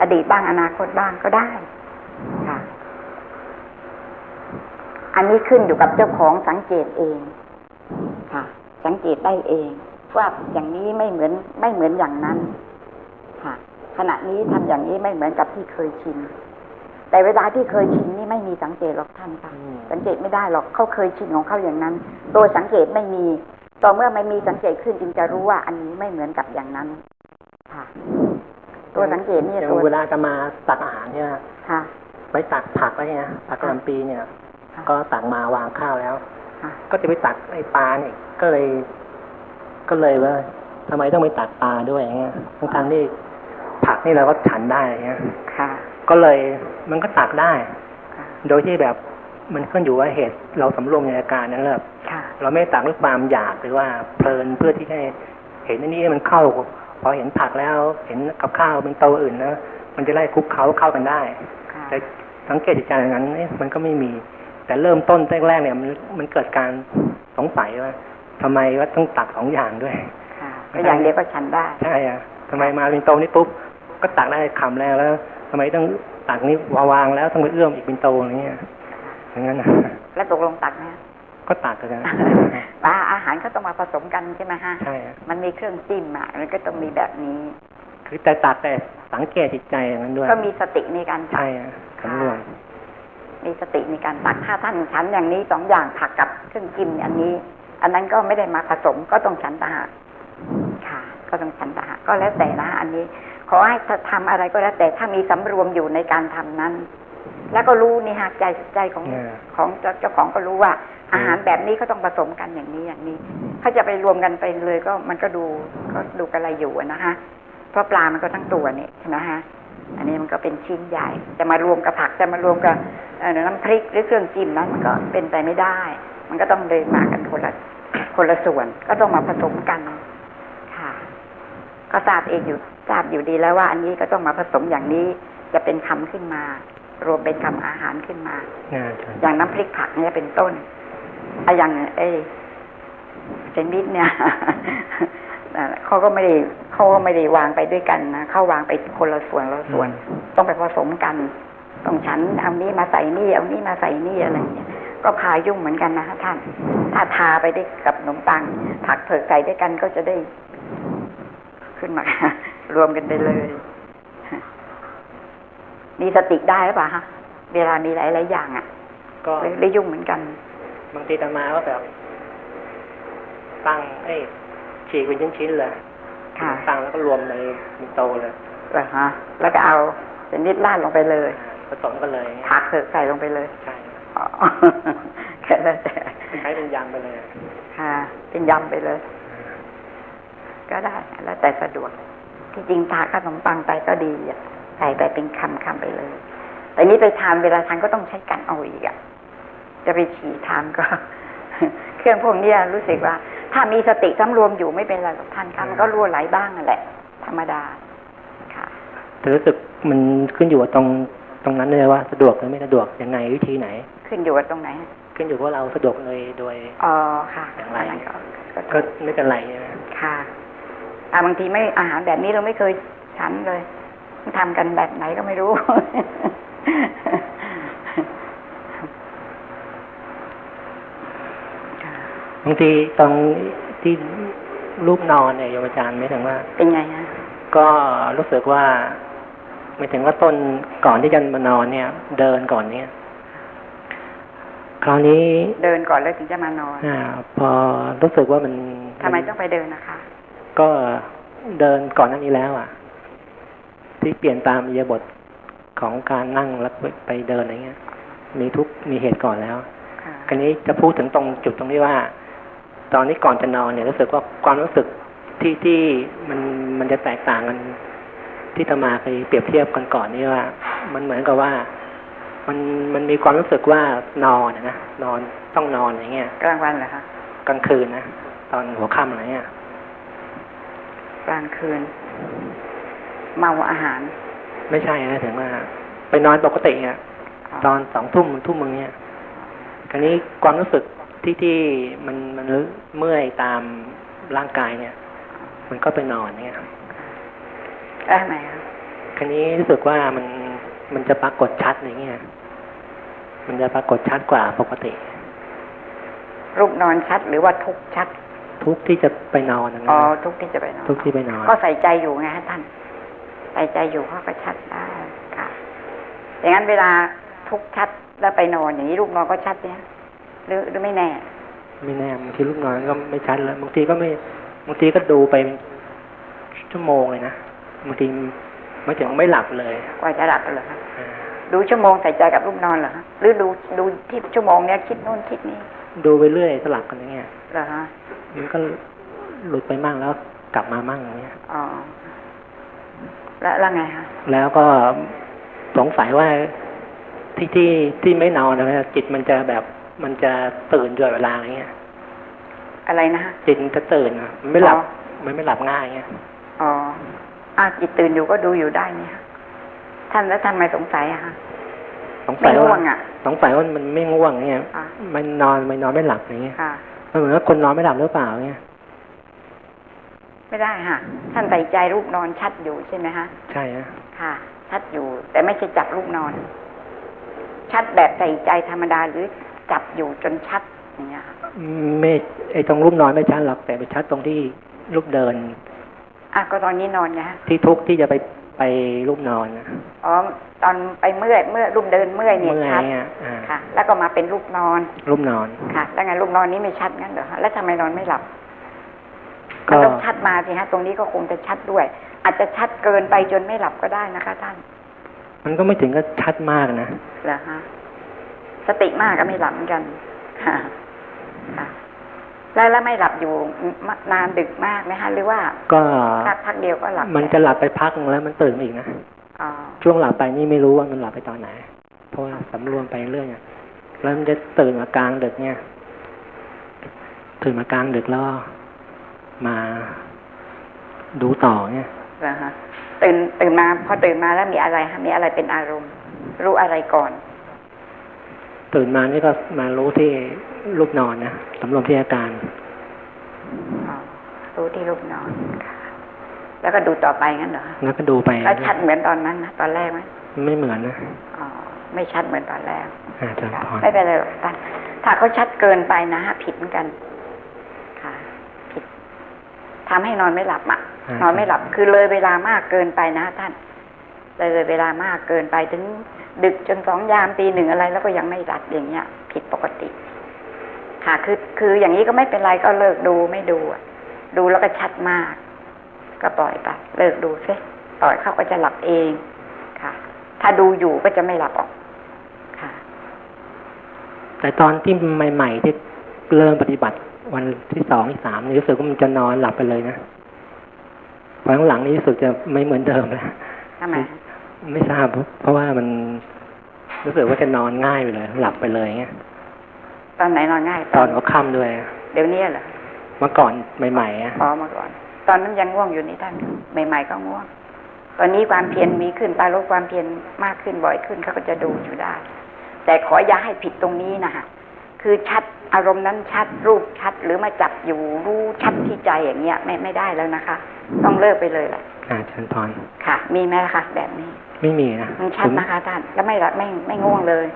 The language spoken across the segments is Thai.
อดีตบ้างอนาคตบ้างก็ได้ค่ะ อันนี้ขึ้นอยู่กับเจ้าของสังเกตเอง ค่ะ สังเกตได้เองว่าอย่างนี้ไม่เหมือนไม่เหมือนอย่างนั้น ค่ะ ขณะนี้ทำอย่างนี้ไม่เหมือนกับที่เคยชินแต่เวลาที่เคยชินนี่ไม่มีสังเกตหรอกท่านค่ะอืมสังเกตไม่ได้หรอกเขาเคยชินของเขาอย่างนั้น โดยสังเกตไม่มีต่อเมื่อไม่มีสังเกตขึ้นจึงจะรู้ว่าอันนี้ไม่เหมือนกับอย่างนั้น ค่ะ ตัวสังเกตนี่อย่างตัวเวลาจะมาตักอาหารเนี่ยค่ะไปตักผักไว้เนี่ยผักกะหล่ำปีเนี่ยค่ะก็ตักมาวางข้าวแล้วค่ะก็จะไปตักไอ้ปลาเนี่ยก็เลย ก็เลยว่าทำไมต้องไปตักปลาด้วยอย่างเงี้ยทั้งทางๆที่ผักนี่เราก็ฉันได้อย่างเงี้ยค่ะก็เลยมันก็ตักได้ค่ะโดยที่แบบมันขึ้นอยู่ว่าเหตุเราสำรวมในอาการนั้นแหละค่ะเราไม่ได้ตักด้วยความอยากหรือว่าเพลินเพื่อที่ให้เห็นอันนี้ให้มันเข้า พอเห็นผักแล้วเห็นกับข้าวเป็นโตวอื่นนะมันจะได้คลุกเขาเข้ากันได้ค่ะแต่สังเกตจากอย่างนั้นเอ๊ะมันก็ไม่มี แต่เริ่มต้นแรกๆเนี่ยมันมันเกิดการสงสัยว่าทำไมว่าต้องตักสองอย่างด้วยค่ะก็อย่างเดียวก็ฉันได้ใช่อะทำไมมาเป็นโตนี่ปุ๊บก็ตักได้คำแล้วแล้วทำไมต้องตักนี้วางแล้วต้องไปเอื้อมอีกเป็นโตอย่างเงี้ยอย่างนั้นนะแล้วตกลงตักไหม ก็ตักกันนะปลาอาหารก็ต้องมาผสมกันใช่ไหมฮะใช่อะมันมีเครื่องจิ้มอะมันก็ต้องมีแบบนี้ คือแต่ตักแต่สังเกตจิตใจอย่างนั้นด้วย ก็มีสติในการตักใช่อะสำรวมมีสติในการตักถ้าท่านฉันอย่างนี้สองอย่างผักกับเครื่องจิ้มอันนี้ อันนั้นก็ไม่ได้มาผสมก็ต้องฉันตางหากค่ะ ก็ต้องฉันตางหากก็แล้วแต่นะอันนี้ ขอให้ทำอะไรก็แล้วแต่ถ้ามีสำรวมอยู่ในการทำนั้น แล้วก็รู้นี่ฮะใจใจของเนี่ยของเจ้าเจ้าของก็รู้ว่า อาหารแบบนี้ก็ต้องผสมกันอย่างนี้อย่างนี้ถ้าจะไปรวมกันไปเลยก็มันก็ดูก็ดูกระไรอยู่อะนะฮะเพราะปลามันก็ทั้งตัวนี่ใช่ไหมฮะอันนี้มันก็เป็นชิ้นใหญ่ จะมารวมกับผักจะมารวมกับเอ่อน้ำพริกหรือเครื่องจิ้มนั้นมันก็เป็นไปไม่ได้ มันก็ต้องเดินมากันคนละคนละส่วน ก็ต้องมาผสมกันค่ะ ก็ทราบเองอยู่ทราบอยู่ดีแล้วว่า อันนี้ก็ต้องมาผสมอย่างนี้จะเป็นคำขึ้นมา รวมเป็นคำอาหารขึ้นมาน่าใช่อย่างน้ำพริกผักเนี่ยเป็นต้นไอะอย่างเอ้เซนดิสเนี่ยนั่นแหละเขาก็ไม่ได้เขาก็ไม่ได้วางไปด้วยกันนะเขาวางไปคนละส่วนละส่วน ต้องไปผสมกันต้องฉันเอานี้มาใส่นี่เอานี้มาใส่นี่อะไรอย่างเงี้ยก็พายุ่งเหมือนกันนะคะท่าน ถ้าทาไปได้กับขนมปัง ผักเผือกใส่ด้วยกันก็จะได้ ขึ้นมารวมกันไปเลย มีสติได้หรือเปล่าฮะเวลามีหลายๆอย่างอะ ก็หรือหรือยุ่งเหมือนกัน บางทีตมาก็แบบตั้งเอ้ยฉีกเป็นชิ้นๆเลยค่ะตั้งแล้วก็รวมในเป็นโตเลยเหรอฮะแล้วก็เอาเป็นนิดล่าดลงไปเลย ผสมกันเลยผักเผือกใส่ลงไปเลยใช่อ๋อแค่นั้นแต่ใช้เป็นยำไปเลยค่ะเป็นยำไปเลย ก็ได้แล้วแต่สะดวกที่จริงทาขนมปังไปก็ดีอะ ใส่ไปเป็นคำคำๆไปเลยแต่นี้ไปทานเวลาทานก็ต้องใช้กันเอาอีกอะจะไปฉี่ทานก็ เครื่องพวกเนี้ยรู้สึกว่า ถ้ามีสติสำรวมอยู่ไม่เป็นไรหรอกท่านค่ะมันก็รั่วไหลบ้างนั่นแหละ ธรรมดาค่ะแต่รู้สึกมันขึ้นอยู่กับตรงตรงนั้นเลยว่าสะดวกหรือไม่สะดวกยังไงวิธีไหน ขึ้นอยู่กับตรงไหน ขึ้นอยู่ว่าเราสะดวกเลยโดยอ๋อค่ะอย่างไรอันนั้นก็ก็ก็ไม่เป็นไรใช่ไหมค่ะอ่าบางทีไม่อาหารแบบนี้เราไม่เคยฉันเลย ทำกันแบบไหนก็ไม่รู้ค่ะบางทีตอนที่รูปนอนเนี่ยโยมอาจารย์ไม่ถึงว่า เป็นไงฮะก็รู้สึกว่าไม่ถึงว่าต้นก่อนที่จะมานอนเนี่ย เดินก่อนเนี่ย คราวนี้เดินก่อนแล้วถึงจะมานอนอาพอรู้สึกว่ามันทำไมต้องไปเดินนะคะ ก็เดินก่อนหน้านี้แล้ว อะ ที่เปลี่ยนตามอิริยาบทของการนั่งแล้วไปเดินอะไรเงี้ย มีทุกมีเหตุก่อนแล้วค่ะคราวนี้จะพูดถึงตรงจุดตรงที่ว่า ตอนนี้ก่อนจะนอนเนี่ยรู้สึกว่าความรู้สึกที่ที่มันมันจะแตกต่างกันที่ตมาเคยเปรียบเทียบกันก่อนนี่ว่า มันเหมือนกับว่ามันมันมีความรู้สึกว่านอนอะนะนอนต้องนอนอย่างเงี้ยกลางวันเหรอคะกลางคืนนะตอนหัวค่ำอะไรเงี้ยกลางคืน เมาอาหาร ไม่ใช่นะถึงว่าไปนอนปกติอะตอนสองทุ่มทุ่มมึงเนี่ยคราวนี้ความรู้สึกที่ที่มันมันเมื่อยตามร่างกายเนี่ย มันก็ไปนอนเนี่ยเอ้ทำไมคะคคันนี้รู้สึกว่ามันมันจะปรากฏชัดอย่างเงี้ย มันจะปรากฏชัดกว่าปกติรูปนอนชัดหรือว่าทุกข์ชัด ทุกที่จะไปนอนอย่างอ๋เงี้อยทุกข์ที่จะไปนอน ทุกที่ไปนอน ก็ใส่ใจอยู่ไงฮะท่าน ใส่ใจอยู่เขาก็ชัดได้ค่ะ อย่างนั้นเวลาทุกข์ชัดแล้วไปนอนอย่างนี้รูปนอนก็ชัดเนี่ยหรือหรือไม่แน่ ไม่แน่บางทีลูกนอนก็ไม่ชัดแล้วบางทีก็ไม่บางทีก็ดูไปชั่วโมงเลยนะบางทีไม่ถึงไม่หลับเลยกว่าจะหลับเหรอคะอ่าดูชั่วโมงใส่ใจกับรูปนอนเหรอคะหรือดูดูที่ชั่วโมงเนี้ยคิดนู่นคิดนี่ดูไปเรื่อยสลับกันอย่างเงี้ยเหรอฮะมันก็หลุดไปมั่งแล้วกลับมามั่งอย่างเงี้ยอ๋อ แล้วแล้วไงคะแล้วก็สงสัยว่าที่ที่ที่ไม่นอนนะจิตมันจะแบบมันจะตื่นด้วยเวลาอย่างเงี้ย อะไรนะฮะจิตมันจะตื่นอะมันไม่หลับอ๋อมันไม่หลับง่ายเงี้ยอ๋ออ่าจิตตื่นอยู่ก็ดูอยู่ได้นี่ค่ะท่านแล้วท่านไม่สงสัยอะคะสงสัยไม่ง่วว่างอะสงสัยว่ามันไม่ง่วงเงี้ยอะมันนอนมันนอนไม่หลับอย่างเงี้ยค่ะมันเหมือนกับคนนอนไม่หลับหรือเปล่าเงี้ย ไม่ได้ค่ะ ท่านใส่ใจรูปนอนชัดอยู่ใช่ไหมฮะใช่ฮะค่ะ ชัดอยู่ แต่ไม่ใช่จับรูปนอน ชัดแบบใส่ใจธรรมดาหรือจับอยู่จนชัดอย่างเงี้ยค่ะไม่ไอ้ตรงรูปนอนไม่ชัดหรอกแต่ไปชัดตรงที่รูปเดินอะก็ตอนนี้นอนไงฮะที่ทุกข์ที่จะไปไปรูปนอนนะอ๋อตอนไปเมื่อยเมื่อยรูปเดินเมื่อยเนี่ยเมื่อชัดยอะอ่าค่ะ แล้วก็มาเป็นรูปนอน รูปนอนค่ะ แล้วไงรูปนอนนี้ไม่ชัดงั้นเหรอฮะแล้วทำไมนอนไม่หลับก็ มันต้องชัดมาสิฮะ ตรงนี้ก็คงจะชัดด้วย อาจจะชัดเกินไปจนไม่หลับก็ได้นะคะ ท่าน มันก็ไม่ถึงกับชัดมากนะเหรอฮะสติมากก็ไม่หลับเหมือนกันค่ะค่ะแล้วแล้วไม่หลับอยู่มนานดึกมากไหมฮะหรือว่า ก็พักพักเดียวก็หลับ มันจะหลับไปพักนึงแล้วมันตื่นมาอีกนะอ๋อช่วงหลับไปนี่ไม่รู้ว่ามันหลับไปตอนไหน เพราะว่าสำรวมไปเรื่อยอะแล้วมันจะตื่นมากลางดึกเนี่ย ตื่นมากลางดึกแล้ว มาดูต่อเนี่ยเหรอฮะตื่นตื่นมาพอตื่นมาแล้วมีอะไรฮะมีอะไรเป็นอารมณ์ รู้อะไรก่อน ตื่นมานี่ก็มารู้ที่รูปนอนนะสำรวมที่อาการอ๋อรู้ที่รูปนอนค่ะแล้วก็ดูต่อไปงั้นเหรอฮะแล้วก็ดูไปแล้วชัดเหมือนตอนนั้นนะตอนแรกไหมไม่เหมือนนะอ๋อไม่ชัดเหมือนตอนแรกอาจารย์พรไม่เป็นไรหรอกท่านถ้าเขาชัดเกินไปนะฮะผิดเหมือนกันค่ะผิด ทำให้นอนไม่หลับอะ นอนไม่หลับคือเลยเวลามากเกินไปนะท่าน เลยเวลามากเกินไปถึง ดึกจนสองยามตีหนึ่งอะไร แล้วก็ยังไม่หลับอย่างเงี้ย ผิดปกติ ค่ะ คือคืออย่างนี้ก็ไม่เป็นไรก็เลิกดูไม่ดูอะดูแล้วก็ชัดมาก ก็ปล่อยไปเลิกดูซิปล่อยเขาก็จะหลับเองค่ะ ถ้าดูอยู่ก็จะไม่หลับออกค่ะ แต่ตอนที่ใหม่ ๆ ที่เริ่มปฏิบัติ วันที่สองที่สามนี่รู้สึกว่ามันจะนอนหลับไปเลยนะพอหลังๆนี้รู้สึกจะไม่เหมือนเดิมแล้วทำไมไม่ทราบเพราะเพราะว่ามันรู้สึกว่าจะนอนง่ายไปเลย หลับไปเลยเงี้ยตอนไหนนอนง่าย ตอนหัวค่ำด้วยเดี๋ยวนี้เหรอเมื่อก่อนใหม่ๆอะพอมาก่อน ตอนนั้นยังง่วงอยู่นี่ท่านใหม่ ๆ ก็ง่วงตอนนี้ความเพียรมีขึ้นตาลดความเพียรมากขึ้นบ่อยขึ้นเขาก็จะดูอยู่ได้ แต่ขออย่าให้ผิดตรงนี้นะฮะ คือชัดอารมณ์นั้นชัดรูปชัดหรือมาจับอยู่รู้ชัดที่ใจอย่างเงี้ยไม่ไม่ได้แล้วนะคะ ต้องเลิกไปเลยแหละอาจารย์พรค่ะ มีไหมล่ะคะแบบนี้ ไม่มีนะมันชัดนะคะท่านแล้วไม่หลับไม่ไม่ง่วงเลย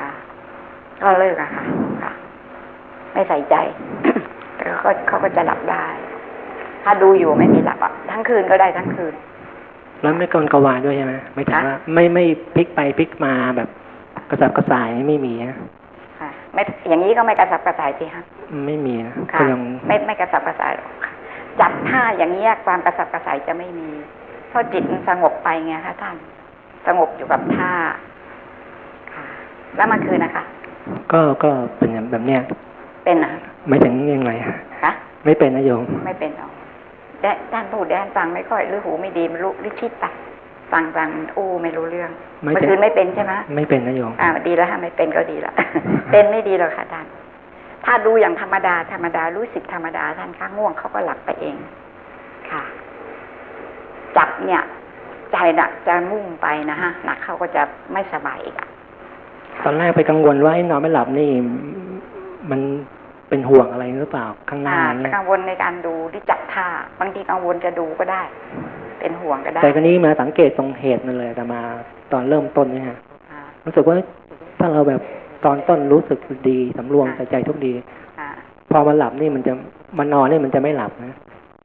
ค่ะ ก็เลิกอะค่ะค่ะ ไม่ใส่ใจแต่เขาก็เขาก็จะหลับได้ ถ้าดูอยู่ไม่มีหลับอะทั้งคืนก็ได้ทั้งคืน แล้วไม่กลนกระวายด้วยใช่ไหมไม่ถึงฮะว่าไม่ไม่พลิกไปพลิกมาแบบกระสับกระส่ายไม่มีนะค่ะ ไม่อย่างนี้ก็ไม่กระสับกระส่ายสิฮะไม่มีนะค่ะก็ยังไม่ไม่กระสับกระส่ายหรอกค่ะจับท่าอย่างนี้ยความกระสับกระส่ายจะไม่มีเพราะจิตมันสงบไปไงคะท่านสงบอยู่กับท่าค่ะ แล้วเมันคือนะคะ ก็ก็เป็นแบบเนี้ยเป็นนะไม่ถึงยังไงคะไม่เป็นนะโยม ไม่เป็นหรอกแดนท่านพูดแดนฟังไม่ค่อยหรือหูไม่ดีมันรู้หรือคิดไป ฟังฟังอู้ไม่รู้เรื่องไม่เมื่อเป็นคืนไม่เป็นใช่ไหมไม่เป็นนะโยมอ่าดีแล้วฮะไม่เป็นก็ดีละเป็นไม่ดีหรอกค่ะท่านถ้าดูอย่างธรรมดาธรรมดารู้สึกธรรมดาท่านข้างง่วงเขาก็หลับไปเอง ค่ะ จับเนี่ย ใจหนักจะมุ่งไปนะฮะหนักเขาก็จะไม่สบายอีกอะตอนแรกไปกังวลว่าไอ้นอนไม่หลับนี่ มันเป็นห่วงอะไรหรือเปล่าข้างหน้าอ่าเนี่ยกังวลในการดูที่จับท่าบางทีกังวลจะดูก็ได้ เป็นห่วงก็ได้ แต่ก็นี้มาสังเกตตรงเหตุนั่นเลยแต่มาตอนเริ่มต้นเนี่ยฮะอ่ารู้สึกว่าถ้าเราแบบตอนต้นรู้สึกดีสำรวมใส่ใจทุกดีอ่าพอมาหลับนี่มันจะมันนอนนี่มันจะไม่หลับนะ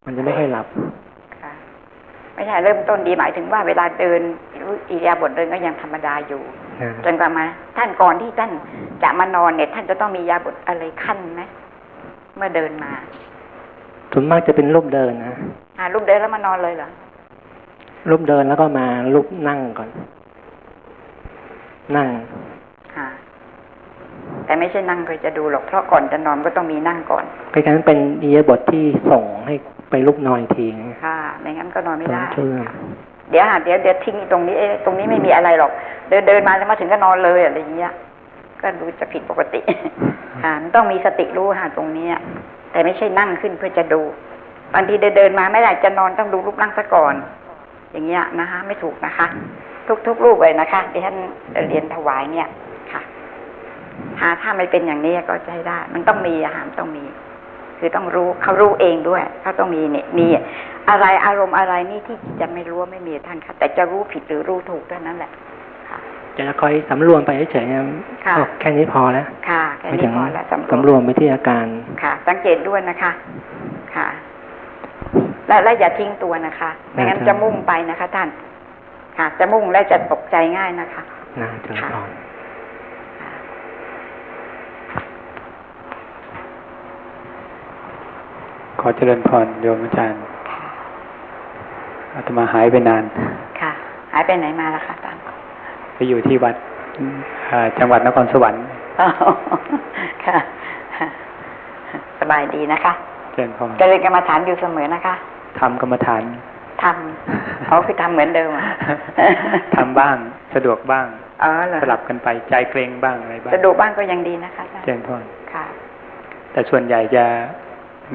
มันจะไม่ค่อยหลับค่ะไม่ใช่เริ่มต้นดีหมายถึงว่าเวลาเดินอิริยาบถเดินก็ยังธรรมดาอยู่อ่าจนกว่ามา ท่านก่อนที่ท่านจะมานอนเนี่ย ท่านจะต้องมียาบทอะไรขั้นไหมเมื่อเดินมาส่วนมากจะเป็นรูปเดินนะอ่าลูกเดินแล้วมานอนเลยเหรอ รูปเดินแล้วก็มารูปนั่งก่อน นั่งค่ะแต่ไม่ใช่นั่งก็จะดูหรอกเพราะก่อนจะนอนก็ต้องมีนั่งก่อนคล้ายๆมันเป็นอิริยาบทที่ส่งให้ไปรูปนอนอีกทีนะค่ะไม่งั้นก็นอนไม่ตอนได้ช่วงเดี๋ยวหาเดี๋ยวเดี๋ยวทิ้งตรงนี้เอ๊ะตรงนี้ไม่มีอะไรหรอก เดินเดินมาแล้วมาถึงก็นอนเลยอะไรอย่างเงี้ยก็ดูจะผิดปกติค่ะมันต้องมีสติรู้หาตรงเนี้ยแต่ไม่ใช่นั่งขึ้นเพื่อจะดูบางทีเดินเดินมาไม่ได้จะนอนต้องดูรูปร่างซะก่อน อย่างเงี้ยนะคะ ไม่ถูกนะคะ ทุกทุกรูปเลยนะคะที่ท่านเรียนถวายเนี่ยค่ะหาถ้าไม่เป็นอย่างนี้ก็จะให้ได้ มันต้องมีอาหารต้องมี คือต้องรู้เขารู้เองด้วยเขาต้องมีเนี่ย มีอะไรอารมณ์อะไรนี่ที่จะไม่รู้ว่าไม่มีท่านค่ะแต่จะรู้ผิดหรือรู้ถูกเท่านั้นแหละค่ะจะคอยสำรวมไปเฉยๆนะค่ะก็แค่นี้พอแล้ว ค่ะ แค่ไม่นี้ถึงพอแล้วสำรวสำรมวมไปที่อาการ ค่ะ สังเกตด้วยนะคะ ค่ะ และและอย่าทิ้งตัวนะคะไม่งั้นได้ครับจะมุ่งไปนะคะ ท่าน ค่ะ จะมุ่งและจะตกใจง่ายนะคะนะเจริญพรขอเจริญพรโยมอาจารย์อาตมาหายไปนาน ค่ะ หายไปไหนมาล่ะคะท่านไปอยู่ที่วัดอ่าจังหวัดนครสวรรค์อ๋อค่ะ สบายดีนะคะ เจริญพรเจริญกรรมฐานอยู่เสมอนะคะ ทำกรรมฐานทำเขาคือทำเหมือนเดิมอะทำบ้างสะดวกบ้างอ๋อเหรอสลับกันไปใจเกรงบ้างอะไรบ้างสะดวกบ้างก็ยังดีนะคะท่านเจริญพรค่ะ แต่ส่วนใหญ่จะ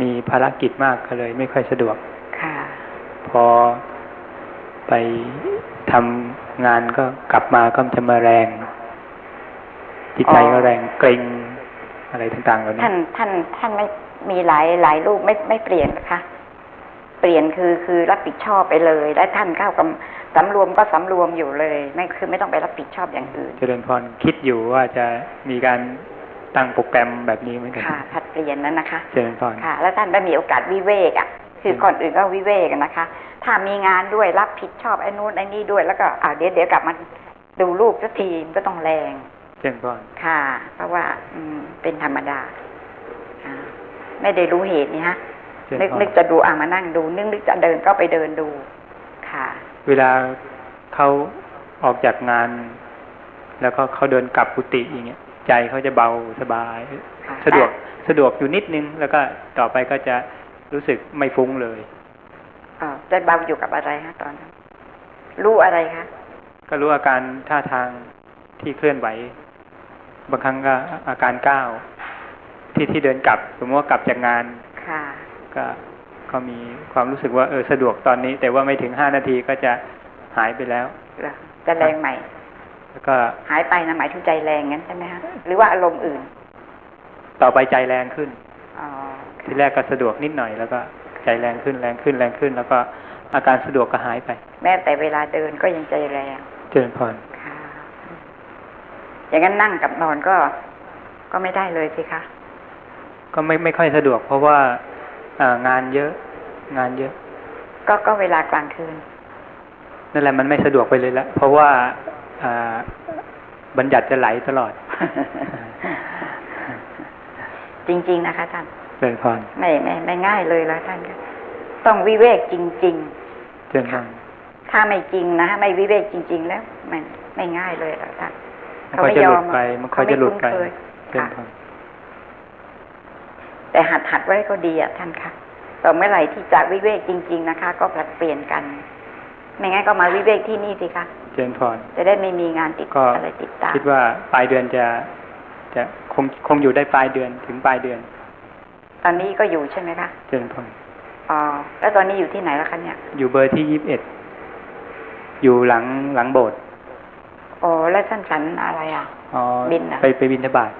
มีภารกิจมากก็เลย ไม่ค่อยสะดวกค่ะ พอไปทำงานก็กลับมาก็จะมาแรงจิตใจก็แรงเกรงอะไรต่างๆเหล่านี้ท่านท่านท่านไม่มีหลายหลายรูปไม่ไม่เปลี่ยนนะคะ เปลี่ยนคือคือรับผิดชอบไปเลย และท่านเข้ากับสำรวมก็สำรวมอยู่เลยไม่คือไม่ต้องไปรับผิดชอบอย่างอื่น เจริญพรคิดอยู่ว่าจะมีการตั้งโปรแกรมแบบนี้เหมือนกันค่ะผัดเปลี่ยนนั้นนะคะ เจริญพรค่ะ แล้วท่านได้มีโอกาสวิเวกอะคือก่อนอื่นก็วิเวกอะนะคะ ถ้ามีงานด้วยรับผิดชอบไอ้นู้นไอ้นี่ด้วยแล้วก็อ่าเดี๋ยวเดี๋ยวกลับมาดูลูกสักทีมนก็ต้องแรงเจริญพรค่ะ เพราะว่า อืมเป็นธรรมดาค่ะไม่ได้รู้เหตุนี่ฮะเจริญ นึกพรนึกจะดูอะมานั่งดู นึกนึกจะเดินก็ไปเดินดูค่ะ เวลาเขาออกจากงาน แล้วก็เขาเดินกลับกุฏิอย่างเงี้ย ใจเขาจะเบาสบายค่ะสะดวกสะดวกอยู่นิดนึง แล้วก็ต่อไปก็จะรู้สึกไม่ฟุ้งเลยอ๋อใจเบาอยู่กับอะไรฮะตอนนั้นรู้อะไรคะก็รู้อาการท่าทางที่เคลื่อนไหว บางครั้งก็อาการก้าวที่ที่เดินกลับ สมมติว่ากลับจากงาน ค่ะ ก็ก็มีความรู้สึกว่าเออสะดวกตอนนี้ แต่ว่าไม่ถึงห้านาทีก็จะหายไปแล้วเหรอจะแรงใหม่ แล้วก็หายไปนะหมายถึงใจแรงงั้นใช่ไหมฮะหรือว่าอารมณ์อื่น ต่อไปใจแรงขึ้นอ๋อทีแรกก็สะดวกนิดหน่อยแล้วก็ใจแรงขึ้นแรงขึ้นแรงขึ้น แล้วก็อาการสะดวกก็หายไป แม้แต่เวลาเดินก็ยังใจแรงเจริญพรค่ะอย่างนั้นนั่งกับนอนก็ก็ไม่ได้เลยสิคะก็ไม่ไม่ค่อยสะดวก เพราะว่าอ่า งานเยอะ งานเยอะ ก็ก็เวลากลางคืนนั่นแหละมันไม่สะดวกไปเลยละเพราะว่าอ่าบัญญัติจะไหลตลอด จริง ๆ นะคะท่านเจริญพรไม่ไม่ไม่ง่ายเลยแล้วท่านค่ะต้องวิเวกจริงเจริญพรๆถ้าไม่จริงนะไม่วิเวกจริง ๆ แล้ว มันไม่ง่ายเลยแล้วท่านมันค่อยจะหลุดไปมันค่อยจะหลุดไปเขาไม่เจริคุ้นญเคพยร แต่หัดหัดไว้ก็ดีอะท่านค่ะต่อเมื่อไหร่ที่จะวิเวกจริง ๆนะคะ ก็ผลัดเปลี่ยนกัน ไม่งั้นก็มาวิเวกที่นี่สิคะเจริญพรจะได้ไม่มีงานติดก็อะไรติดตามคิดว่าปลายเดือนจะจะคงคงอยู่ได้ปลายเดือนถึงปลายเดือน ตอนนี้ก็อยู่ใช่ไหมคะเจริญพรอ๋อแล้วตอนนี้อยู่ที่ไหนแล้วคะเนี่ย อยู่เบอร์ที่ยี่สิบเอ็ดอยู่หลังหลังโบสถ์อ๋อแล้วท่านฉันอะไรอะอ๋อบิณเหรอไปไปบินทบาท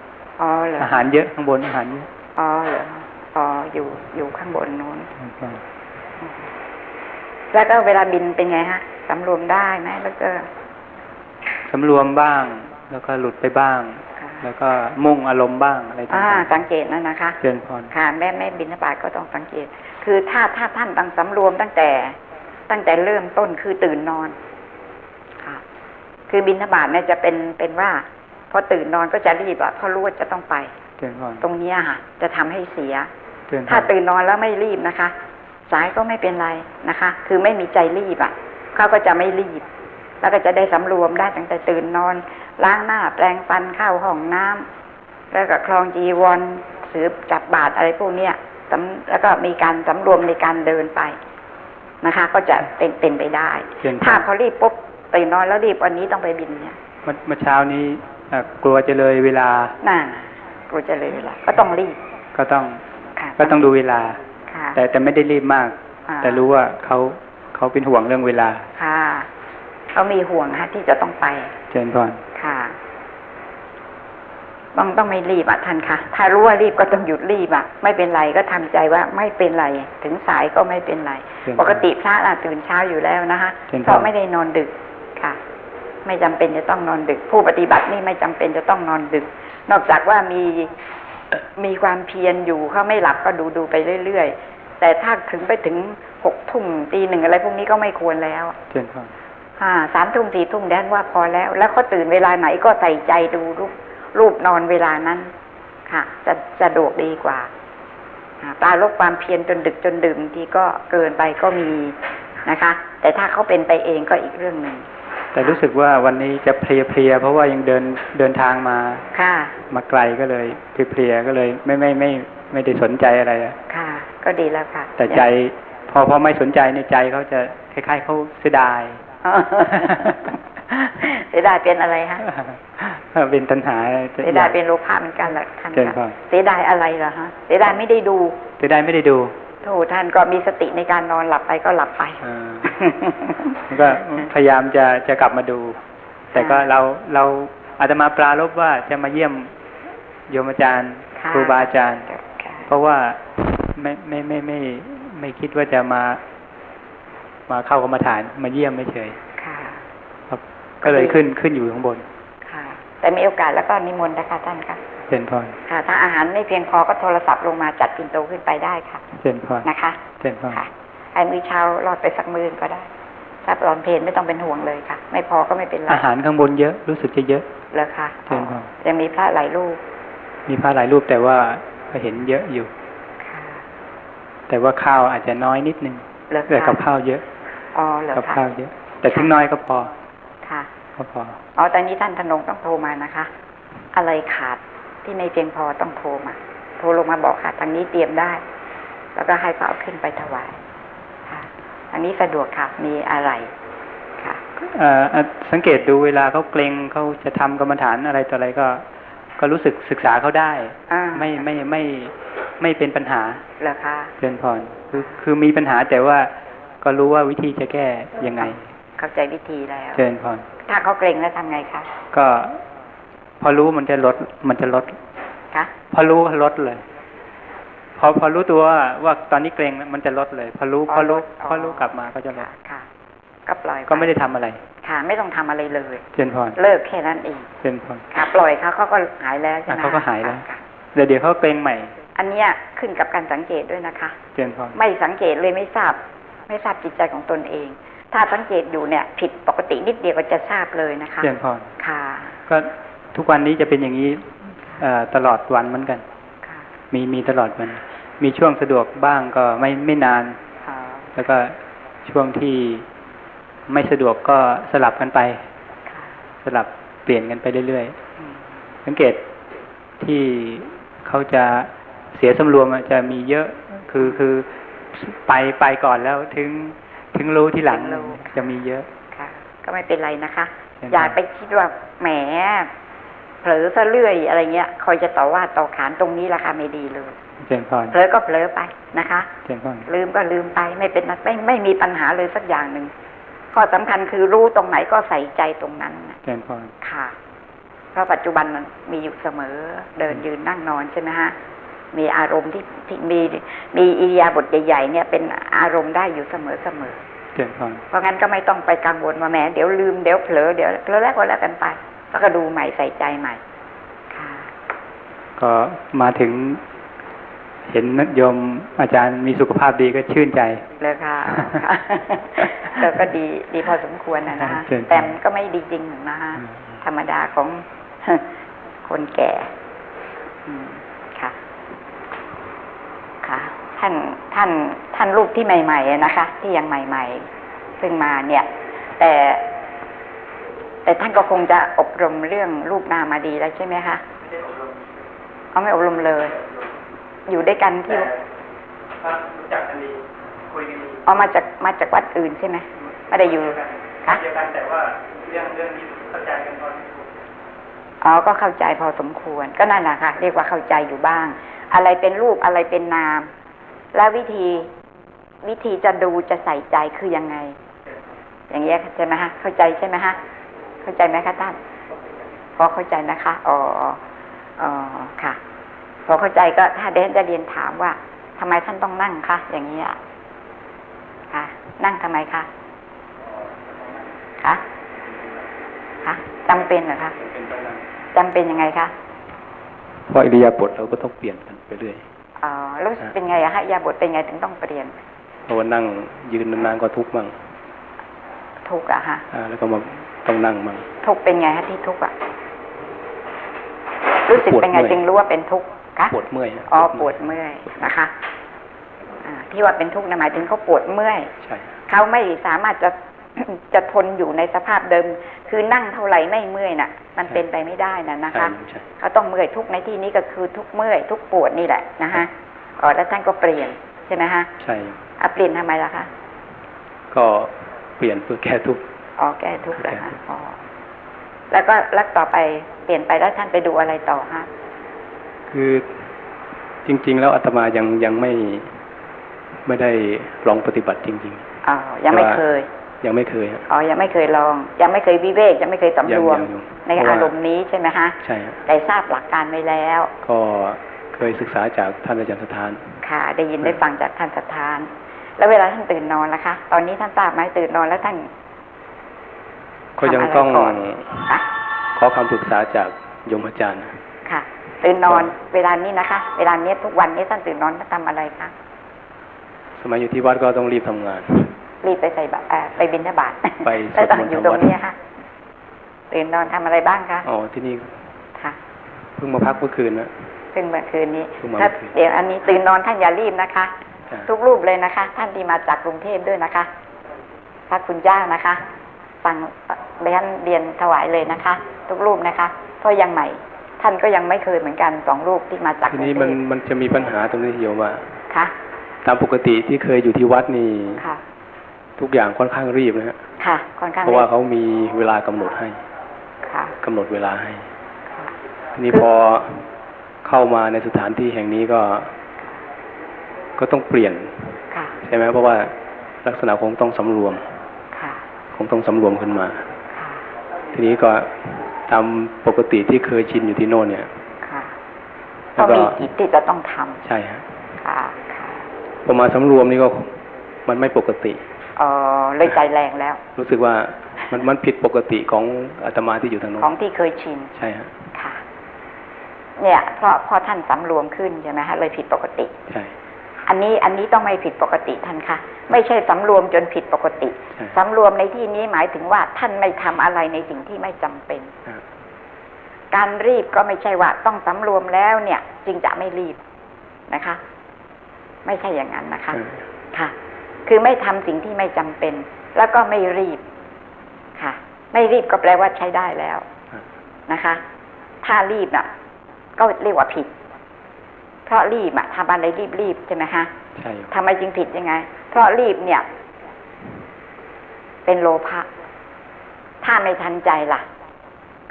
อ๋อเหรออาหารเยอะข้างบนอาหารเยอะ อ๋อเหรออ๋ออยู่อยู่ข้างบนนู้นเจริญพรแล้วก็เวลาบินเป็นไงฮะสำรวมได้ไหมแล้วก็สำรวมบ้าง แล้วก็หลุดไปบ้างค่ะแล้วก็มุ่งอารมณ์บ้างอะไรต่าอ่างสังเกตนั่นนะคะๆเจริญพรค่ะแม่แม่บินบาตก็ต้องสังเกต คือถ้าถ้าท่านตั้งสำรวมตั้งแต่ ตั้งแต่เริ่มต้นคือตื่นนอนค่ะคือบินบาตเนี่ยจะเป็นเป็นว่า พอตื่นนอนก็จะรีบอะเพราะรู้ว่าจะต้องไปเจริญพร ตรงเนี้ยค่ะ จะทำให้เสียเจริญพรถ้าตื่นนอนแล้วไม่รีบนะคะ สายก็ไม่เป็นไรนะคะ คือไม่มีใจรีบอะ่ะเขาก็จะไม่รีบ แล้วก็จะได้สำรวมได้ตั้งแต่ตื่นนอน ล้างหน้าแปรงฟันเข้าห้องน้ำแล้วก็คลองจีวรสืบจับบาตรอะไรพวกเนี้ยสำแล้วก็มีการสำรวมในการเดินไปนะคะ ก็จะเป็นเป็นไปได้เจริญพถ้ารพอรีบปุ๊บตื่นนอนแล้วรีบวันนี้ต้องไปบินเนี่ยเมื่อเมื่อเช้านี้เอ่อกลัวจะเลยเวลาน่า กูจะเลยเวลาก็ต้องรีบ ก็ต้องค่ะก็ต้องดูเวลาค่ะแต่แต่ไม่ได้รีบมากอ่าแต่รู้ว่าเขาเขาเป็นห่วงเรื่องเวลา ค่ะเขามีห่วงฮะที่จะต้องไปเจริญพรค่ะ ต้องต้องไม่รีบอะท่านคะถ้ารู้ว่ารีบก็ต้องหยุดรีบอะ ไม่เป็นไรก็ทำใจว่าไม่เป็นไร ถึงสายก็ไม่เป็นไรเชิญปกติพระน่ะตื่นเช้าอยู่แล้วนะคะเชิญครับเพราะไม่ได้นอนดึกค่ะ ไม่จำเป็นจะต้องนอนดึก ผู้ปฏิบัตินี่ไม่จำเป็นจะต้องนอนดึก นอกจากว่ามีมีความเพียรอยู่เขาไม่หลับก็ดูดูไปเรื่อยๆ แต่ถ้าถึงไปถึงหกทุ่มตีหนึ่งอะไรพวกนี้ก็ไม่ควรแล้วเจริญพรอ่าสามทุ่มสี่ทุ่มแดนว่าพอแล้ว แล้วเขาตื่นเวลาไหนก็ใส่ใจดูรูปรูปนอนเวลานั้น ค่ะ จะจะสะดวกดีกว่าอ่าปลาลบความเพียรจนดึกจนดื่มบางทีก็เกินไปก็มีนะคะ แต่ถ้าเขาเป็นไปเองก็อีกเรื่องหนึ่ง แต่รู้สึกว่าวันนี้จะเพลียๆเพราะว่ายังเดินเดินทางมาค่ะ มาไกลก็เลยเพลียๆก็เลย ไม่ไม่ไม่ไม่ได้สนใจอะไรอะค่ะ ก็ดีแล้วค่ะ แต่ใจ พอพอไม่สนใจในใจเขาจะคล้ายๆเขาเสียดายอ๋อเสียดายเป็นอะไรฮะเป็นตัณหาเสียดายเป็นโลภะเหมือนกันแหละท่านเชิญครัค่ะบเสียดายอะไรเหรอฮะเสียดายไม่ได้ดูเสียดายไม่ได้ดู โธ่ท่านก็มีสติในการนอนหลับไปก็หลับไปเออก็พยายามจะจะกลับมาดู แต่ก็เราเราอาตมาปลารบว่าจะมาเยี่ยมโยมอาจารย์ค่ะครูบาอาจารย์ค่ะเพราะว่าไม่ไม่ไม่ไม่ไม่คิดว่าจะมา มาเข้ากรรมฐานมาเยี่ยมไม่เฉยค่ะครับก็เลยขึ้นขึ้นอยู่ข้างบน ค่ะ แต่มีโอกาสแล้วก็นิมนต์นะคะท่านค่ะ เจนพรค่ะถ้าอาหารไม่เพียงพอก็โทรศัพท์ลงมาจัดปินโตขึ้นไปได้ค่ะ เจนพรนะคะเจนพรค่ะไอ้มื้อเช้ารอดไปสักมื้อก็ได้ถ้าตอนเพลนไม่ต้องเป็นห่วงเลยค่ะ ไม่พอก็ไม่เป็นไรอาหารข้างบนเยอะรู้สึกจะเยอะเลยค่ะเชิญครับยังมีพระหลายรูป มีพระหลายรูปแต่ว่าก็เห็นเยอะอยู่ค่ะแต่ว่าข้าวอาจจะน้อยนิดนึงเหลือแต่กับค่ะข้าวเยอะอ๋อเหลือกับค่ะข้าวเยอะ แต่ถึงน้อยก็พอ ค่ะ ก็พอ อ๋อ ตอนนี้ท่านธนงต้องโทรมานะคะ อะไรขาด ที่ไม่เพียงพอต้องโทรมา โทรลงมาบอกค่ะทางนี้เตรียมได้ แล้วก็ให้เขาเอาขึ้นไปถวายค่ะทางนี้สะดวกค่ะมีอะไรค่ะเอ่ออะสังเกตดูเวลาเขาเกรงเขาจะทำกรรมฐานอะไรต่ออะไรก็ ก็รู้สึกศึกษาเขาได้อ่าไม่ไม่ไม่ไม่เป็นปัญหาเหรอคะเจริญพรคือคือมีปัญหาแต่ว่าก็รู้ว่าวิธีจะแก้ยังไง เข้าใจวิธีแล้วเจริญพรถ้าเขาเกรงแล้วทำไงคะก็ พอรู้มันจะลด มันจะลดคะพอรู้ก็ลดเลย พอพอรู้ตัวว่าว่าตอนนี้เกรงมันจะลดเลย พอรู้พอรู้พอรู้กลับมาก็จะลดค่ะค่ะก็ปล่อยก็ไม่ได้ทำอะไร ค่ะ ไม่ต้องทำอะไรเลยเจริญพรเลิกแค่นั้นเองเจริญพรค่ะ ปล่อยเขาเขาก็หายแล้วใช่ไหมอะเขาก็หายแล้วค่ะเดี๋ยวเดี๋ยวเขาเกรงใหม่ อันเนี้ยขึ้นกับการสังเกตด้วยนะคะ เจริญพรไม่สังเกตเลยไม่ทราบ ไม่ทราบจิตใจของตนเอง ถ้าสังเกตอยู่เนี่ย ผิดปกตินิดเดียวก็จะทราบเลยนะคะ เจริญพรค่ะ ก็ ทุกวันนี้จะเป็นอย่างนี้เอ่อตลอดวันเหมือนกันค่ะมีมีตลอดวันมีช่วงสะดวกบ้างก็ไม่ไม่นานค่ะแล้วก็ช่วงที่ไม่สะดวกก็สลับกันไปค่ะสลับเปลี่ยนกันไปเรื่อยอืมๆสังเกตที่เขาจะเสียสำรวมอะจะมีเยอะ คือคือไปไปก่อนแล้วถึงถึงรู้ที่หลังจะมีเยอะ ค่ะ ก็ไม่เป็นไรนะคะเชิญอย่าครับไปคิดว่าแหม เผลอซะเรื่อยอะไรเงี้ยคอยจะต่อว่าต่อขานตรงนี้ราคาไม่ดีเลยเจริญพรเผลอก็เผลอไปนะคะเจริญพรลืมก็ลืมไปไม่เป็นไม่ไม่มีปัญหาเลยสักอย่างหนึ่งข้อสำคัญคือรู้ตรงไหนก็ใส่ใจตรงนั้นน่ะเจริญพรค่ะ เพราะปัจจุบันมันมีอยู่เสมอเดินยืนนั่งนอนใช่ไหมฮะมีอารมณ์ที่ที่มีมีอิริยาบถใหญ่ๆเนี่ยเป็นอารมณ์ได้อยู่เสมอเสมอเจเจริญพรเพราะงั้นก็ไม่ต้องไปกังวลว่าแหมเดี๋ยวลืมเดี๋ยวเผลอเดี๋ยวแล้วแล้วก็แล้วกันไป แล้วก็ดูใหม่ใส่ใจใหม่ค่ะก็มาถึง เห็นโยมอาจารย์มีสุขภาพดีก็ชื่นใจเลยค่ะแล้วก็ดีดีพอสมควรนะนะคะเชิญแต่มันก็ไม่ดีจริงหรอกนะคะอืมธรรมดาของคนแก่อืมค่ะ ค่ะ ท่านท่านท่านลูกที่ใหม่ๆอะนะคะ ที่ยังใหม่ ๆ ซึ่งมาเนี่ย แต่ แต่ท่านก็คงจะอบรมเรื่องรูปนามมาดีแล้วใช่ไหมคะเขาไม่อบรมเลย อยู่ด้วยกันที่รู้จักกันดีคุยกันดีเอามาจากมาจากวัดอื่นใช่ไหมไม่ได้อยู่คะเดียวกันแต่ว่าเรื่องเรื่องที่เข้าใจกันพออ๋อก็เข้าใจพอสมควร ก็นั่นแหละค่ะ เรียกว่าเข้าใจอยู่บ้าง อะไรเป็นรูปอะไรเป็นนาม และวิธีวิธีจะดูจะใส่ใจคือยังไง อย่างเงี้ยใช่ไหมฮะเข้าใจใช่ไหมฮะ เข้าใจไหมคะท่านพอเข้าใจนะคะอ๋ออ๋อค่ะ พอเข้าใจก็ถ้าเดนจะเรียนถามว่าทำไมท่านต้องนั่งคะอย่างนี้อะค่ะ นั่งทำไมคะคะคะจำเป็นเหรอคะจำเป็นยังไงคะเพราะอิริยาบถเราก็ต้องเปลี่ยนกันไปเรื่อยอ๋อแล้วเป็นไงอะฮะยาบทเป็นไงถึงต้องเปลี่ยนเพราะว่านั่งยืนนานๆก็ทุกข์มั่งทุกข์อะฮะอ่าแล้วก็มา ต้องนั่งมั่งทุกข์เป็นไงฮะที่ทุกข์อะรู้สึกเป็นไงปวดเมื่อยจึงรู้ว่าเป็นทุกข์คะปวดเมื่อยฮะอ๋อปวดเมื่อยนะคะอ่าที่ว่าเป็นทุกข์นะหมายถึงเขาปวดเมื่อยใช่เขาไม่สามารถจะจะทนอยู่ในสภาพเดิม คือนั่งเท่าไหร่ไม่เมื่อยน่ะ มันเป็นไปไม่ได้นะนะใช่คะใช่เขาต้องเมื่อยทุกข์ในที่นี้ก็คือทุกข์เมื่อยทุกข์ปวดนี่แหละนะฮะอ๋อแล้วท่านก็เปลี่ยนใช่ไหมฮะใช่อะเปลี่ยนทำไมล่ะคะก็เปลี่ยนเพื่อแก้ทุกข์ อ๋อแก้ทุกข์แล้วคะอ๋อแล้วก็แล้วต่อไปเปลี่ยนไปแล้วท่านไปดูอะไรต่อฮะคือจริง ๆ แล้วอาตมายังยังไม่ไม่ได้ลองปฏิบัติจริงอ๋อยังไม่แต่ว่าเคยๆยังไม่เคยฮะอ๋อยังไม่เคยลอง ยังไม่เคยวิเวกยังไม่เคยสำรวมยังยังในเพราะว่าอารมณ์นี้ใช่ไหมฮะใช่ฮะได้ทราบหลักการไว้แล้ว ก็เคยศึกษาจากท่านอาจารย์สถาน ค่ะ ได้ยินได้ฟังจากท่านสถาน แล้วเวลาท่านตื่นนอนล่ะคะ ตอนนี้ท่านทราบไหมตื่นนอนแล้วท่าน ก็ยังต้องทำอะไรก่อนคะขอคำปรึกษาจากโยมอาจารย์ค่ะตื่นนอนเวลานี้นะคะ เวลานี้ทุกวันนี้ท่านตื่นนอนท่านทำอะไรคะสมัยอยู่ที่วัดก็ต้องรีบทำงาน รีบไปใส่บาตรเอ่อไปบิณฑบาตไปแล้วตอนสวดมนต์อยู่ทำตรวังดนี้ค่ะตื่นนอนทำอะไรบ้างคะอ๋อที่นี่ค่ะเพิ่งมาพักเมื่อคืนนะซึ่งเมื่อคืนนี้เพิ่งมาถ้าเมื่อคืนเดี๋ยวอันนี้ตื่นนอนท่านอย่ารีบนะคะอ่าทุกรูปเลยนะคะ ท่านที่มาจากกรุงเทพด้วยนะคะพระคุณเจ้านะคะ ฟังเรียนเรียนถวายเลยนะคะ ทุกรูปนะคะเพราะยังใหม่ ท่านก็ยังไม่เคยเหมือนกันสองรูปที่มาจากกทีรุงนี้เทมันพมันจะมีปัญหาตรงนี้โยมว่าค่ะตามปกติที่เคยอยู่ที่วัดนี่ค่ะ ทุกอย่างค่อนข้างรีบนะฮะค่ะค่อนข้างเพราะว่ารีบเขามีเวลากำหนดให้ค่ะกำหนดเวลาให้ค่ะทีนี้พอเข้ามาในสถานที่แห่งนี้ก็ ก็ต้องเปลี่ยนค่ะใช่ไหมเพราะว่าลักษณะคงต้องสำรวมค่ะค งต้องสำรวมขึ้นมาค่ะทีนี้ก็ตามปกติที่เคยชินอยู่ที่โน่นเนี่ยค่ะแล้ก็วก็มีกิจที่จะต้องทำใช่ฮะค่ะค่ะพอมาสำรวมนี่ก็มันไม่ปกติเออเลยใจแรงแล้ว รู้สึกว่ามันมันผิดปกติของอาตมาที่อยู่ทางโน้นของที่เคยชิน ใช่ฮะค่ะ เนี่ยเพราะพอท่านสำรวมขึ้นใช่ไหมฮะเลยผิดปกติ ใช่ อันนี้อันนี้ต้องไม่ผิดปกติท่านคะไม่ใช่สำรวมจนผิดปกติใช่สำรวมในที่นี้หมายถึงว่าท่านไม่ทำอะไรในสิ่งที่ไม่จำเป็นฮะการรีบก็ไม่ใช่ว่าต้องสำรวมแล้วเนี่ย จึงจะไม่รีบนะคะ ไม่ใช่อย่างนั้นนะคะเออค่ะ คือไม่ทำสิ่งที่ไม่จำเป็น แล้วก็ไม่รีบค่ะ ไม่รีบก็แปลว่าใช้ได้แล้วฮะนะคะ ถ้ารีบน่ะ ก็เรียกว่าผิด เพราะรีบอะทำอะไรรีบๆใช่ไหมคะใช่อยู่ทำไมจึงผิดยังไง เพราะรีบเนี่ย เป็นโลภะถ้าไม่ทันใจล่ะ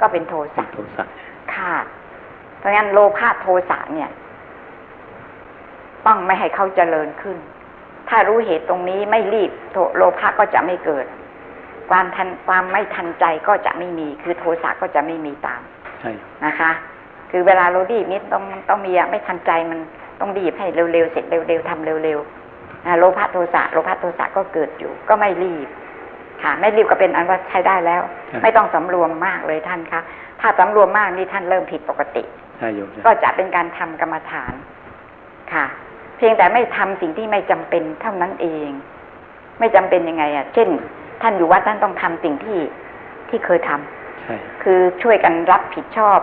ก็เป็นโทเป็สะนโทสะค่ะเพราะงั้นโลภะโทสะเนี่ย ต้องไม่ให้เขาเจริญขึ้น ถ้ารู้เหตุตรงนี้ไม่รีบโทโลภะก็จะไม่เกิด ความทันความไม่ทันใจก็จะไม่มี คือโทสะก็จะไม่มีตาม ใช่อยู่นะคะ คือเวลาเรารีบนิดต้องต้องมีอะไม่ทันใจมันต้องรีบให้เร็วๆเสร็จเร็วๆทำเร็วอ่าโลภะโทสะโลภะโทสะก็เกิดอยู่ ก็ไม่รีบ ค่ะ ไม่รีบก็เป็นอันว่าใช้ได้แล้วใช่ไม่ต้องสำรวมมากเลยท่านคะถ้าสำรวมมากนี่ท่านเริ่มผิดปกติใช่โยมใช่ก็จะเป็นการทำกรรมฐาน ค่ะ เพียงแต่ไม่ทำสิ่งที่ไม่จำเป็นเท่านั้นเอง ไม่จำเป็นยังไงอะ เช่น ท่านอยู่วัดท่านต้องทำสิ่งที่ที่เคยทำใช่คือช่วยกันรับผิดชอบ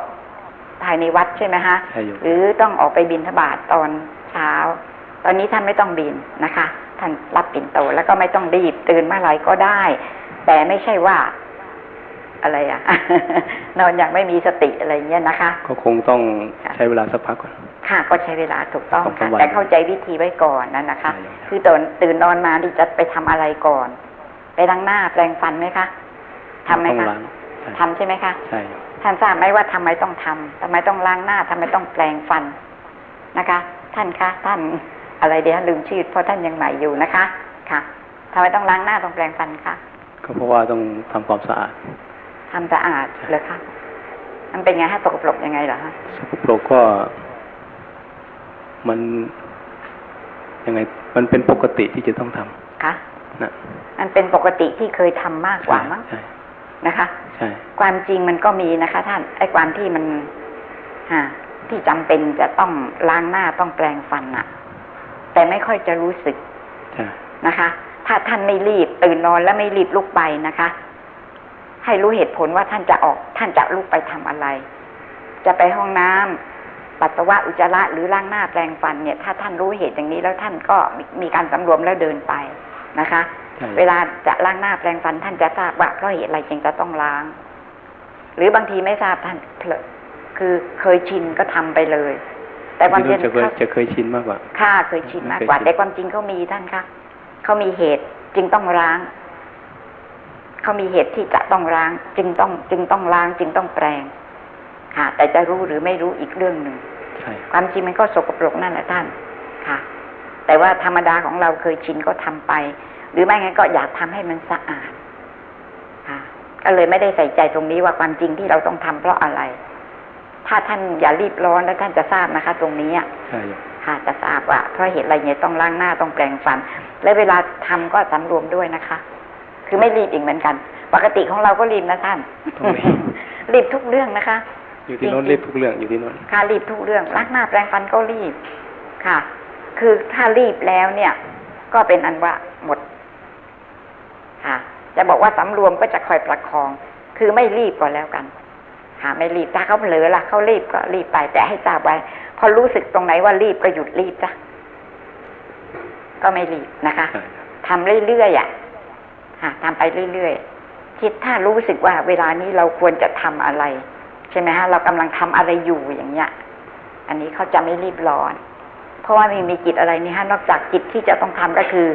ภายในวัดใช่ไหมฮะใช่โยมหรือต้องออกไปบินทบาทตอนเช้า ตอนนี้ท่านไม่ต้องบินนะคะ ท่านรับปิ่นโตแล้วก็ไม่ต้องรีบตื่นเมื่อไหร่ก็ได้ แต่ไม่ใช่ว่าอะไรอะนอนอย่างไม่มีสติอะไรเงี้ยนะคะ ก็คงต้องค่ะใช้เวลาสักพักก่อนค่ะ ก็ใช้เวลาถูกต้องของค่ะวันแต่เข้าใจวิธีไว้ก่อนนั่นนะคะใช่ครับคือตื่นตื่นนอนมาดิจะไปทำอะไรก่อน ไปล้างหน้าแปรงฟันไหมคะทำไหมต้องคะล้างใช่ทำใช่ไหมคะ ใช่ ท่านทราบไหมว่าทำไมต้องทำทำไมต้องล้างหน้าทำไมต้องแปรงฟันนะคะ ท่านคะท่านอะไรเดี๋ยวลืมชื่อเพราะท่านยังใหม่อยู่นะคะ ค่ะทำไมต้องล้างหน้าต้องแปรงฟันคะก็เพราะว่าต้องทำความสะอาดทำสะอาดเลยคะมันเป็นไงฮะตกปรกยังไงเหรอฮะสกปรกก็ มันยังไง มันเป็นปกติที่จะต้องทำคะนะมันเป็นปกติที่เคยทำมากกว่ามั้งใช่ นะคะใช่ความจริงมันก็มีนะคะ ท่าน ไอ้ความที่มันฮะที่จำเป็นจะต้องล้างหน้าต้องแปรงฟันอะแต่ไม่ค่อยจะรู้สึกใช่นะคะ ถ้าท่านไม่รีบตื่นนอนแล้วไม่รีบลุกไปนะคะ ให้รู้เหตุผลว่าท่านจะออกท่านจะลุกไปทำอะไร จะไปห้องน้ำปัสสาวะอุจจาระหรือล้างหน้าแปรงฟันเนี่ย ถ้าท่านรู้เหตุอย่างนี้แล้วท่านก็มีมีการสำรวมแล้วเดินไปนะคะใช่ เวลาจะล้างหน้าแปรงฟันท่านจะทราบว่าเพราะเหตุอะไรจึงจะต้องล้าง หรือบางทีไม่ทราบท่านเผลอคือเคยชินก็ทำไปเลย แต่ความจริงจะเคยเขาจะเคยชินมากกว่าค่าเคยชินมากกว่าเคยชินแต่ความจริงเขามีท่านคะเขามีเหตุจึงต้องล้างเขามีเหตุที่จะต้องล้าง จึงต้อง จึงต้องล้าง จึงต้องแปลงค่ะแต่จะรู้หรือไม่รู้อีกเรื่องหนึ่งใช่ความจริงมันก็สกปรกนั่นแหละท่านค่ะ แต่ว่าธรรมดาของเราเคยชินก็ทำไป หรือไม่งั้นก็อยากทำให้มันสะอาดค่ะก็เลยไม่ได้ใส่ใจตรงนี้ว่าความจริงที่เราต้องทำเพราะอะไร ถ้าท่านอย่ารีบร้อนแล้วท่านจะทราบนะคะ ตรงนี้อะใช่โยมค่ะจะทราบว่าเพราะเหตุอะไรเนี่ยต้องล้างหน้าต้องแปรงฟัน และเวลาทำก็สำรวมด้วยนะคะ คือไม่รีบอีกเหมือนกัน ปกติของเราก็รีบนะท่านต้องรีบรีบทุกเรื่องนะคะ อยู่ที่โน้นจริงๆรีบทุกเรื่องอยู่ที่โน้นค่ะรีบทุกเรื่องล้างหน้าแปรงฟันก็รีบค่ะ คือถ้ารีบแล้วเนี่ย ก็เป็นอันว่าหมด ค่ะจะบอกว่าสำรวมก็จะคอยประคอง คือไม่รีบก็แล้วกันค่ะไม่รีบถ้าเขาเผลอละเขารีบก็รีบไป แต่ให้ทราบไว้ พอรู้สึกตรงไหนว่ารีบก็หยุดรีบจ้ะก็ไม่รีบนะคะใช่ครับทำเรื่อยๆอะค่ะทำไปเรื่อยๆคิดถ้ารู้สึกว่าเวลานี้เราควรจะทำอะไร ใช่ไหมฮะ เรากำลังทำอะไรอยู่อย่างเงี้ย อันนี้เขาจะไม่รีบร้อน เพราะว่ามีมีจิตอะไรนี่ฮะนอกจากจิตที่จะต้องทำก็คือ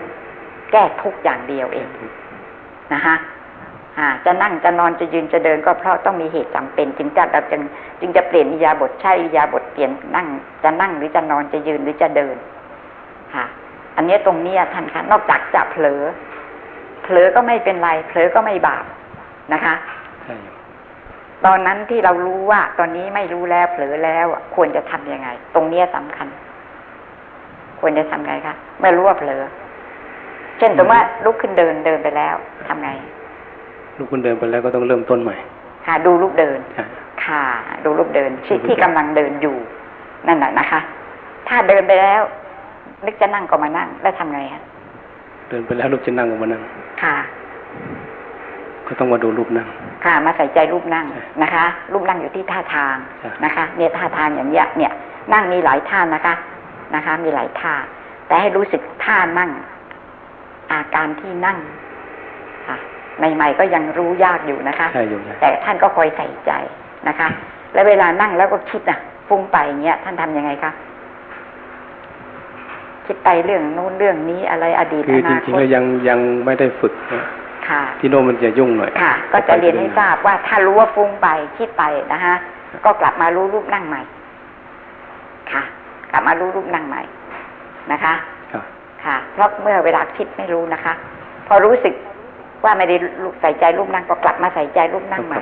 แก้ทุกข์อย่างเดียวเอง นะฮะอ่าจะนั่งจะนอนจะยืนจะเดินก็เพราะต้องมีเหตุจำเป็นจึงจะจึงจึงจะเปลี่ยนอิริยาบถใช่อิริยาบถเปลี่ยนนั่ง จะนั่งหรือจะนอนจะยืนหรือจะเดินค่ะ อันเนี้ยตรงเนี้ยท่านคะนอกจากจะเผลอ เผลอก็ไม่เป็นไรเผลอก็ไม่บาปนะคะใช่โยมตอนนั้นที่เรารู้ว่า ตอนนี้ไม่รู้แล้วเผลอแล้วอะควรจะทำยังไง ตรงเนี้ยสำคัญ ควรจะทำไงคะเมื่อรู้ว่าเผลอ เช่นสมมติว่าลุกขึ้นเดินเดินไปแล้วทำไงลูกคุณเดินไปแล้วก็ต้องเริ่มต้นใหม่ค่ะดูรูปเดินใช่ค่ะดูรูปเดินที่ดูรูปเดินที่กำลังเดินอยู่นั่นแหละนะคะ ถ้าเดินไปแล้ว นึกจะนั่งก็มานั่งแล้วทำไงฮะเดินไปแล้วลูกจะนั่งออกมานั่งค่ะ ก็ต้องมาดูรูปนั่งค่ะ มาใส่ใจรูปนั่งใช่นะคะรูปนั่งอยู่ที่ท่าทางใช่นะคะ เนี่ยท่าทางอย่างเนี้ยเนี่ย นั่งมีหลายท่านะคะนะคะ มีหลายท่า แต่ให้รู้สึกท่านั่ง อาการที่นั่งค่ะใหม่ๆก็ยังรู้ยากอยู่นะคะใช่โยมใช่แต่ท่านก็คอยใส่ใจนะคะ แล้วเวลานั่งแล้วก็คิดนะฟุ้งไปอย่างเงี้ยท่านทำยังไงคะคิดไปเรื่องนู้นเรื่องนี้อะไรอดีตคืออจนาคริงตๆก็ยังยังไม่ได้ฝึกนะค่ะ ที่โน้นมันจะยุ่งหน่อยค่ะ ก็จะเรียนให้ทราบว่าถ้ารู้ว่าฟุ้งไปคิดไปนะฮะก็กลับมารู้รูปนั่งใหม่ ค่ะ กลับมารู้รูปนั่งใหม่นะคะ ค่ะ เพราะเมื่อเวลาคิดไม่รู้นะคะ พอรู้สึกว่าไม่ได้ใส่ใจรูปนั่งก็กลับมาใส่ใจรูปนั่งใหม่